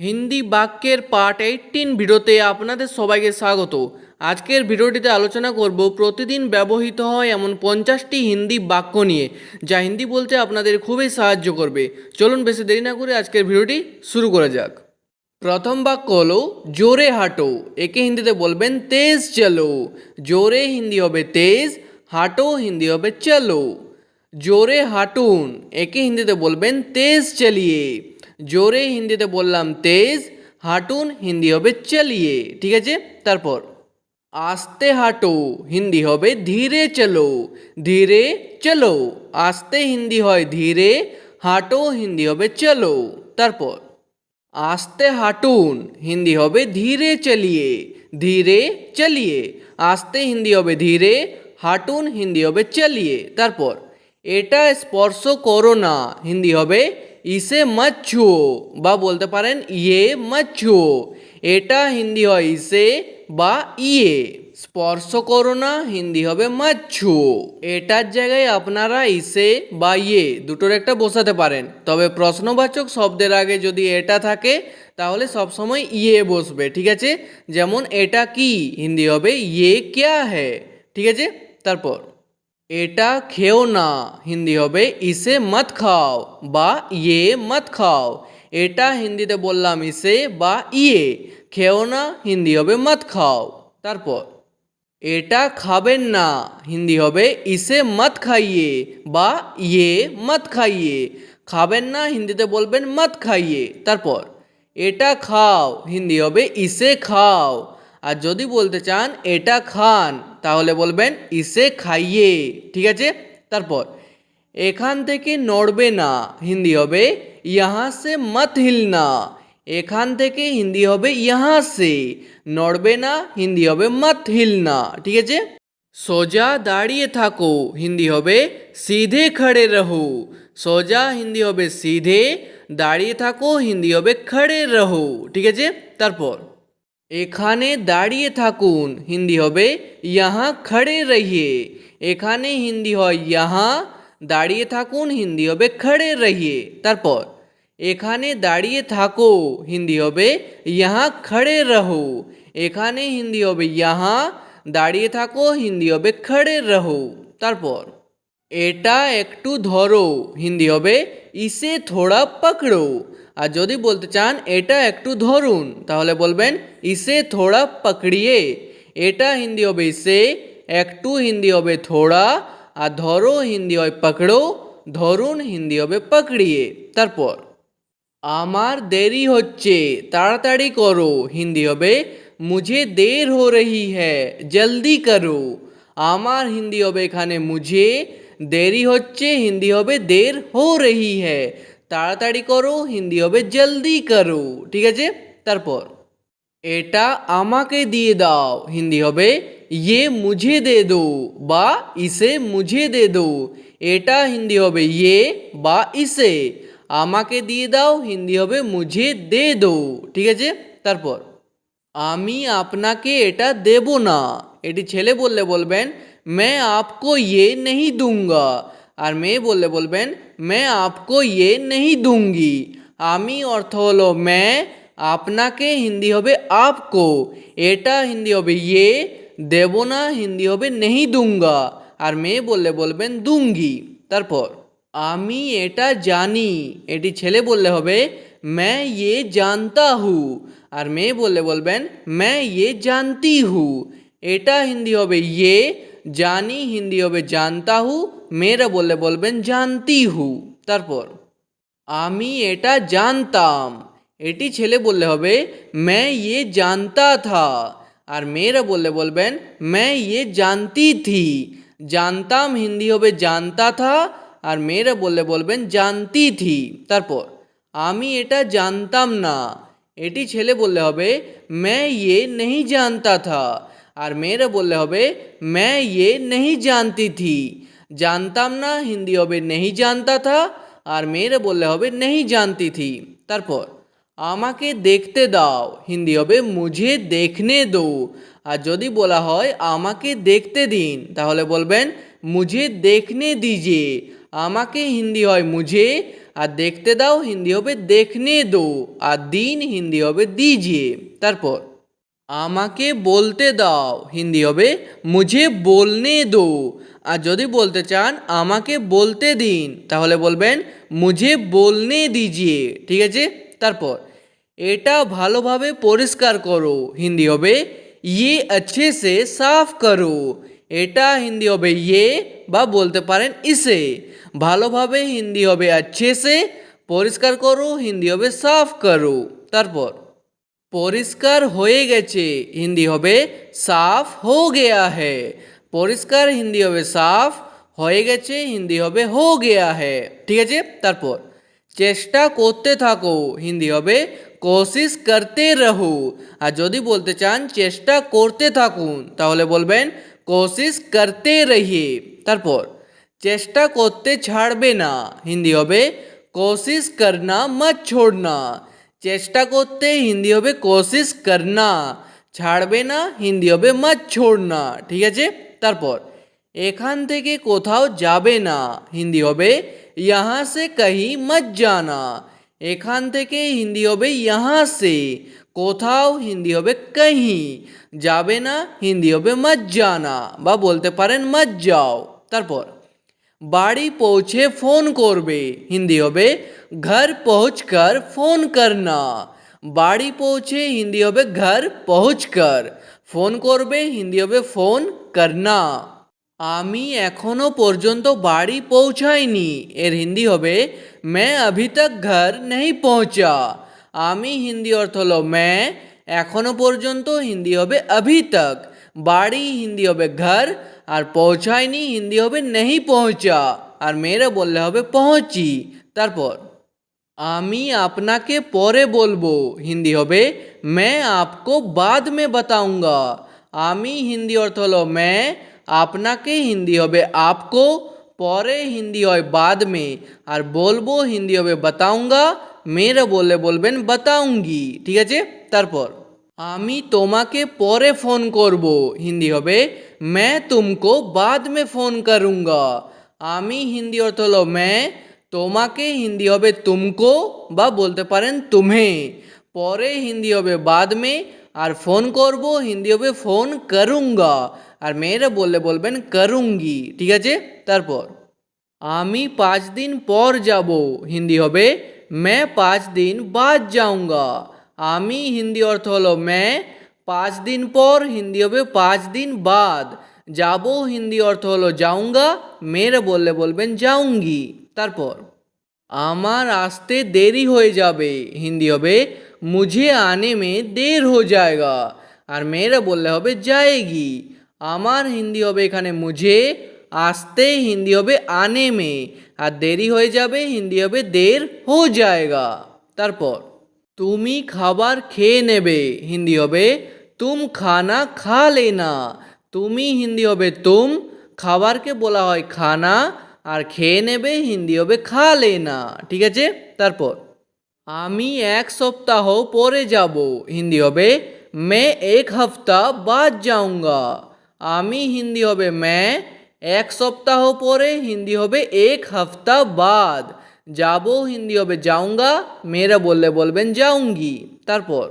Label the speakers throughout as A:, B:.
A: হিন্দি বাক্যের part eighteen ভিডিওতে আপনাদের সবাইকে স্বাগত। আজকের ভিডিওটিতে আলোচনা করব, প্রতিদিন ব্যবহৃত হয় এমন পঞ্চাশটি হিন্দি বাক্য নিয়ে, যা হিন্দি বলতে আপনাদের খুবই সাহায্য করবে। চলুন বেশি দেরি না করে আজকের ভিডিওটি শুরু করা যাক। প্রথম বাক্য হলো, জোরে হাঁটো। একে হিন্দিতে বলবেন, তেজ চলো। জোরে হিন্দি হবে তেজ, হাঁটো হিন্দি হবে চলো। জোরে হাঁটুন। একে হিন্দিতে বলবেন, তেজ চালিয়ে। জোরে হিন্দিতে বললাম তেজ, হাঁটুন, হিন্দি হবে চালিয়ে, ঠিক আছে? তারপর, আস্তে হাঁটো, হিন্দি হবে ধীরে চলো ধীরে চলো, আস্তে হিন্দি হয় ধীরে, হাঁটো, হিন্দি হবে চলো। তারপর, আস্তে হাঁটুন, হিন্দি হবে ধীরে চলিয়ে ধীরে চলিয়ে, আস্তে হিন্দি হবে ধীরে, হাঁটুন, হিন্দি হবে চলিয়ে। তারপর, এটা স্পর্শ করো না, হিন্দি হবে ইসে মত বা বলতে পারেন ইয়ে মত এটা হিন্দি হয় ইসে বা ইয়ে স্পর্শ করো না হিন্দি হবে মত এটার জায়গায় আপনারা ইসে বা ইয়ে দুটোর একটা বসাতে পারেন তবে প্রশ্নবাচক শব্দের আগে যদি এটা থাকে তাহলে সবসময় ইয়ে বসবে ঠিক আছে যেমন এটা কি হিন্দি হবে ইয়ে ক্যা হ্যায় ঠিক আছে তারপর এটা খেও না। হিন্দি হবে ইসে মত খাও বা ইয়ে মত খাও। এটা হিন্দিতে বললাম ইসে বা ইয়ে। খেও না, হিন্দি হবে মত খাও। তারপর, এটা খাবেন না, হিন্দি হবে ইসে মত খাইয়ে বা ইয়ে মত খাইয়ে। খাবেন না, হিন্দিতে বলবেন মত খাইয়ে। তারপর, এটা খাও, হিন্দি হবে ইসে খাও। আর যদি বলতে চান, এটা খান। তাহলে বলবেন, ইসে খাইয়ে। ঠিক আছে? তারপর, এখান থেকে নড়বে না, হিন্দি হবে, ইহা সে মত হিলনা। এখান থেকে হিন্দি হবে, ইহা সে। নড়বে না, হিন্দি হবে, মত হিলনা। ঠিক আছে? সোজা দাঁড়িয়ে থাকো। হিন্দি হবে, সিধে খড়ে রহো। সোজা হিন্দি হবে, সিধে দাঁড়িয়ে থাকো। হিন্দি হবে, খড়ে রহো। ঠিক আছে? তারপর এখানে দাঁড়িয়ে থাকুন হিন্দি হবে ইহা খড়ে রহিয়ে এখানে হিন্দি হয় ইহা দাঁড়িয়ে থাকুন হিন্দি হবে খড়ে রহিয়ে তারপর এখানে দাঁড়িয়ে থাকো হিন্দি হবে ইহা খড়ে রহো এখানে হিন্দি হবে ইহা দাঁড়িয়ে থাকো হিন্দি হবে খড়ে রহো তারপর এটা একটু ধরো হিন্দি হবে ইসে থোড়া পকড়ো আর যদি বলতে চান, এটা একটু ধরুন, তাহলে বলবেন, ইসে থোড়া পকড়িয়ে। এটা হিন্দি হবে ইসে, একটু হিন্দি হবে থোড়া, আর ধরো হিন্দি হয় পকড়ো, ধরুন হিন্দি হবে পকড়িয়ে। তারপর, আমার দেরি হচ্ছে, তাড়াতাড়ি করো। হিন্দি হবে, মুঝে দের হো রহি হ্যায়, জলদি করো। আমার হিন্দি হবে এখানে মুঝে, দেরি হচ্ছে, হিন্দি হবে দের হো রহি হ্যায়। তাড়াতাড়ি করো হিন্দি হবে জলদি করো ঠিক আছে তারপর এটা আমাকে দিয়ে দাও হিন্দি হবে ইয়ে মুঝে দে দো বা ইসে মুঝে দে দো এটা হিন্দি হবে ইয়ে বা ইসে আমাকে দিয়ে দাও হিন্দি হবে মুঝে দে দো ঠিক আছে তারপর আমি আপনাকে এটা দেব না এটি ছেলে বললে বলবেন मैं आपको ये नहीं दूंगा আর মেয়ে বললে বলবেন मैं आपको ये नहीं दूंगी আমি অর্থ হলো मैं আপনাকে হিন্দি হবে আপকো এটা হিন্দি হবে ইয়ে দেব না হিন্দি হবে নেহি দুঙ্গা আর মেয়ে বললে বলবেন দুঙ্গি তারপর আমি এটা জানি এটি ছেলে বললে হবে मैं ये जानता हूँ আর মেয়ে বললে বলবেন मैं ये जानती हूँ এটা হিন্দি হবে ইয়ে জানি হিন্দি হবে জানতা হু মেয়েরা বললে, বলবেন জানতি হু তারপর, আমি এটা জানতাম। এটি ছেলে বললে হবে ম্যা ইয়ে জানতা থা। আর মেয়েরা বললে, বলবেন ম্যা ইয়ে জানতি থি। জানতাম হিন্দি হবে, জানতা থা। আর মেয়েরা বললে, বলবেন, জানতি থি। তারপর, আমি এটা জানতাম না। এটি ছেলে বললে হবে ম্যা ইয়ে নেহি জানতা থা। আর মেয়েরা বললে হবে ম্যা ইয়ে নেহি জানতি থি। জানতাম না, হিন্দি হবে নেহি জানতা থা, আর মেয়েরা বললে হবে নেহি জানতি থি। তারপর, আমাকে দেখতে দাও, হিন্দি হবে মুঝে দেখনে দো। আর যদি বলা হয়, আমাকে দেখতে দিন, তাহলে বলবেন, মুঝে দেখনে দিজে। আমাকে হিন্দি হয় মুঝে, আর দেখতে দাও, হিন্দি হবে দেখনে দো। আর দিন হিন্দি হবে দিজে। তারপর আমাকে বলতে দাও হিন্দি হবে মুঝে বলনে দো আর যদি বলতে চান আমাকে বলতে দিন তাহলে বলবেন মুঝে বলনে দিজিয়ে ঠিক আছে তারপর এটা ভালোভাবে পরিষ্কার করো হিন্দি হবে ইয়ে अच्छे से সাফ করো এটা হিন্দি হবে ইয়ে বা বলতে পারেন ইসে ভালোভাবে হিন্দি হবে अच्छे से পরিষ্কার করো হিন্দি হবে সাফ করো তারপর পরিষ্কার হয়ে গেছে। হিন্দি হবে সাফ হো গেয়া হে। পরিষ্কার হিন্দি হবে সাফ হয়ে গেছে, হিন্দি হবে হো গেয়া হে। ঠিক আছে? তারপর, চেষ্টা করতে থাকো। হিন্দি হবে কোশিশ করতে রহো। আর যদি বলতে চান, চেষ্টা করতে থাকুন, তাহলে বলবেন কোশিশ করতে রহিয়ে। তারপর, চেষ্টা করতে ছাড়বে না। হিন্দি হবে কোশিশ করনা মত ছোড়না। चेष्टा करते हिंदी हो कोशिश करना। छाड़बे ना हिंदी हो मत छोड़ना, ठीक है तरपर, एखान कोथाओ जाबे ना हिंदी हो यहाँ से कहीं मत जाना। एखान हिंदी हो यहाँ से, कोथाओ हिंदी हो कहीं, जाबे ना हिंदी हो मत जाना। बा बोलते परें मत जाओ। तरपर বাড়ি পৌঁছে ফোন করবে। হিন্দি হবে, ঘর পৌঁছ কর ফোন করনা। বাড়ি পৌঁছে হিন্দি হবে, ঘর পৌঁছ কর ফোন করবে। হিন্দি হবে, ফোন করনা। আমি এখনও পর্যন্ত বাড়ি পৌঁছাইনি। এর হিন্দি হবে, মে অভি তক ঘর নেই পৌঁছা। আমি হিন্দি অর্থ হলো, মে, এখনও পর্যন্ত হিন্দি হবে, অভি তক। বাড়ি হিন্দি হবে ঘর আর পৌঁছায়নি হিন্দি হবে নেই পৌঁছা আর মেয়েরা বললে হবে পৌঁছি তারপর আমি আপনাকে পরে বলবো হিন্দি হবে मैं आपको बाद में बताऊंगा আমি হিন্দি অর্থ হলো मैं আপনাকে হিন্দি হবে আপকো পরে হিন্দি হয় বাদ মে আর বলবো হিন্দি হবে বাতাউঙ্গা মেয়েরা বললে বলবেন বাতাউঙ্গি ঠিক আছে তারপর আমি তোমাকে পরে ফোন করব। হিন্দি হবে, মে তুমকো বাদ মে ফোন করুঙ্গা। আমি হিন্দি অর্থ হলো, মে, তোমাকে হিন্দি হবে তুমকো বা বলতে পারেন তুমে পরে হিন্দি হবে, বাদ মে। আর ফোন করব, হিন্দি হবে, ফোন করুঙ্গা। আর মেয়েরা বললে বলবেন, করুঙ্গি। ঠিক আছে? তারপর, আমি পাঁচ দিন পর যাব। হিন্দি হবে, মে পাঁচ দিন বাদ যাউঙ্গা আমি হিন্দি অর্থ হলো মে, পাঁচ দিন পর, হিন্দি হবে পাঁচ দিন বাদ। যাব হিন্দি অর্থ হলো যাউঙ্গা মেয়েরা বললে বলবেন যাউঙ্গি তারপর, আমার আসতে দেরি হয়ে যাবে। হিন্দি হবে, মুঝে আনে মে দের হো জায়গা। আর মেয়েরা বললে হবে যায়গি আমার হিন্দি হবে এখানে মুঝে, আসতে হিন্দি হবে আনে মে। আর দেরি হয়ে যাবে, হিন্দি হবে দের হো জায়গা। তারপর তুমি খাবার খেয়ে নেবে। হিন্দি হবে, তুম খানা খা লেনা। তুমি হিন্দি হবে, তুম। খাবারকে বলা হয় খানা, আর খেয়ে নেবে, হিন্দি হবে, খা লেনা। ঠিক আছে? তারপর, আমি এক সপ্তাহ পরে যাব। হিন্দি হবে, মে এক হফতা বাদ যাউঙ্গা আমি হিন্দি হবে, মে এক সপ্তাহ পরে। হিন্দি হবে, এক হফতা বাদ। যাব হিন্দি হবে যাऊंगा মেয়েরা বললে বলবেন যাউঙ্গি তারপর,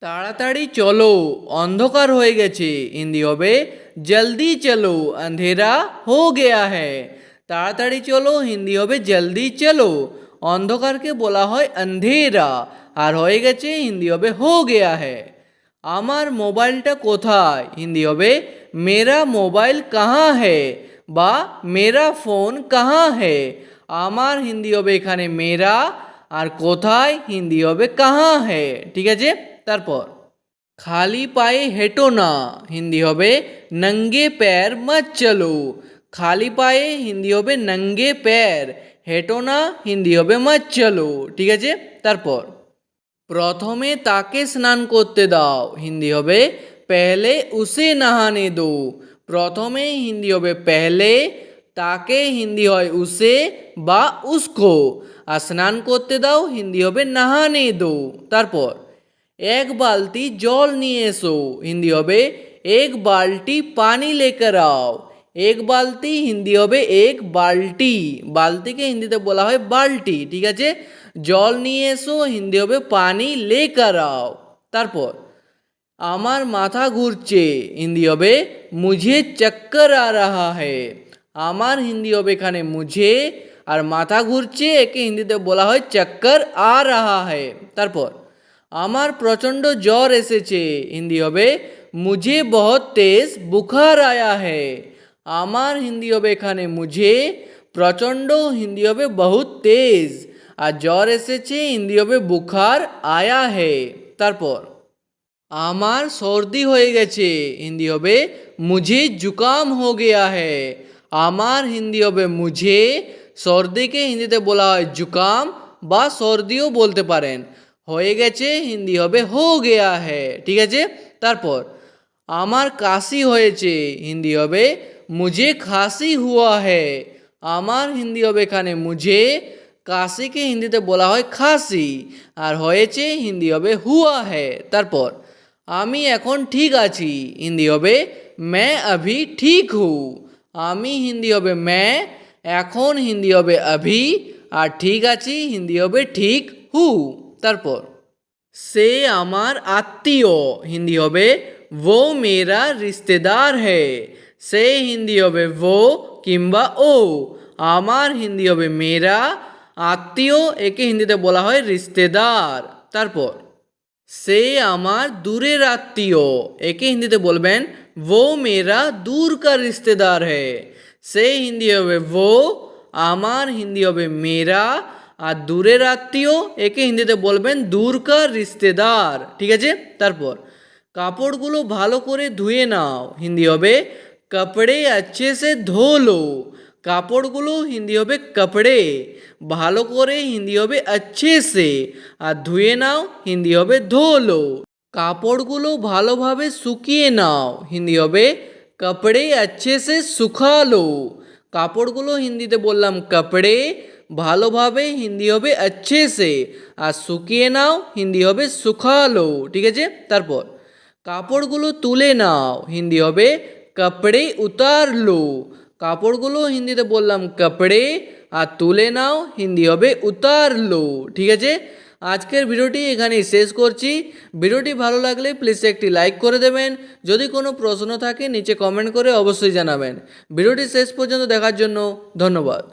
A: তাড়াতাড়ি চলো, অন্ধকার হয়ে গেছে, হিন্দি হবে জলদি চলো আন্ধেরা হো গেয়া হ্যায়। তাড়াতাড়ি চলো, হিন্দি হবে জলদি চলো, অন্ধকারকে বলা হয় আন্ধেরা আর হয়ে গেছে হিন্দি হবে হো গেয়া হ্যায়। আমার মোবাইলটা কোথায়? হিন্দি হবে মেরা মোবাইল কাহা হে বা মেরা ফোন কাহা হে আমার হিন্দি হবে এখানে মেরা, আর কোথায় হিন্দি হবে কাহা হে, ঠিক আছে? তারপর, খালি পায়ে হেঁটো না, হিন্দি হবে নঙ্গে প্যার মত চলো, খালি পায়ে হিন্দি হবে নঙ্গে প্যার, হেঁটো না, হিন্দি হবে মত চলো, ঠিক আছে? তারপর, প্রথমে তাকে স্নান করতে দাও, হিন্দি হবে, পেহলে উসে নাহানে দো প্রথমে হিন্দি হবে, পেহলে তাকে হিন্দি হয় উসে বা উসকো। আর স্নান করতে দাও, হিন্দি হবে নাহানে দো। তারপর, এক বালতি জল নিয়ে এসো। হিন্দি হবে, এক বালতি পানি লেকর আও এক বালতি, হিন্দি হবে, এক বালটি বালতিকে হিন্দিতে বলা হয় বালটি ঠিক আছে? জল নিয়ে এসো, হিন্দি হবে, পানি লেকার আও তারপর, আমার মাথা ঘুরছে। হিন্দি হবে, মুঝে চক্কর আ রাহা হে আমার হিন্দি হবে এখানে মুঝে, আর মাথা ঘুরছে, একে হিন্দিতে বলা হয় চক্কর আ রাহা হে তারপর, আমার প্রচণ্ড জ্বর এসেছে, হিন্দি হবে মুঝে বহুত তেজ বুখার আয়া হে আমার হিন্দি হবে এখানে মুঝে, প্রচণ্ড হিন্দি হবে বহুত তেজ, আর জ্বর এসেছে, হিন্দি হবে বুখার আয়া হে তারপর, আমার সর্দি হয়ে গেছে, হিন্দি হবে মুঝে জুকাম হো গেয়া হে আমার হিন্দি হবে মুঝে সর্দিকে হিন্দিতে বলা হয় জুকাম বা সর্দিও বলতে পারেন হয়ে গেছে হিন্দি হবে হো গেয়া হে ঠিক আছে তারপর আমার কাশি হয়েছে হিন্দি হবে মুঝে খাসি হুয়া হে আমার হিন্দি হবে এখানে মুঝে কাশিকে হিন্দিতে বলা হয় খাসি আর হয়েছে হিন্দি হবে হুয়া হে তারপর আমি এখন ঠিক আছি হিন্দি হবে मैं अभी ठीक हूँ আমি হিন্দি হবে ম্যা এখন হিন্দি হবে আভি আর ঠিক আছি হিন্দি হবে ঠিক হু। তারপর, সে আমার আত্মীয়, হিন্দি হবে ও মেরা রিস্তেদার হে। সে হিন্দি হবে ও কিংবা ও, আমার হিন্দি হবে মেরা, আত্মীয় একে হিন্দিতে বলা হয় রিস্তেদার। তারপর সে আমার দূরের আত্মীয়। একে হিন্দিতে বলবেন, ও মেরা দূরকার রিস্তেদার হে। সে হিন্দি হবে, ও আমার হিন্দি হবে মেরা। আর দূরের আত্মীয়, একে হিন্দিতে বলবেন দূর রিস্তেদার ঠিক আছে? তারপর, কাপড়গুলো ভালো করে ধুয়ে নাও। হিন্দি হবে, কাপড়ে আচ্ছে সে ধো কাপড়গুলো হিন্দি হবে, কাপড়ে। ভালো করে হিন্দি হবে আচ্ছে সে, আর ধুয়ে নাও, হিন্দি হবে ধোলো। কাপড়গুলো ভালোভাবে শুকিয়ে নাও, হিন্দি হবে কাপড়ে আচ্ছে সে শুকালো। কাপড়গুলো হিন্দিতে বললাম কাপড়ে, ভালোভাবে হিন্দি হবে আচ্ছে সে, আর শুকিয়ে নাও, হিন্দি হবে শুকালো, ঠিক আছে? তারপর, কাপড়গুলো তুলে নাও, হিন্দি হবে কাপড়ে উতারলো। কাপড়গুলো হিন্দিতে বললাম কাপড়ে আর তুলে নাও, হিন্দি হবে উতার লো। ঠিক আছে? আজকের ভিডিওটি এখানেই শেষ করছি। ভিডিওটি ভালো লাগলে প্লিজ একটি লাইক করে দেবেন। যদি কোনো প্রশ্ন থাকে, নিচে কমেন্ট করে অবশ্যই জানাবেন। ভিডিওটি শেষ পর্যন্ত দেখার জন্য ধন্যবাদ।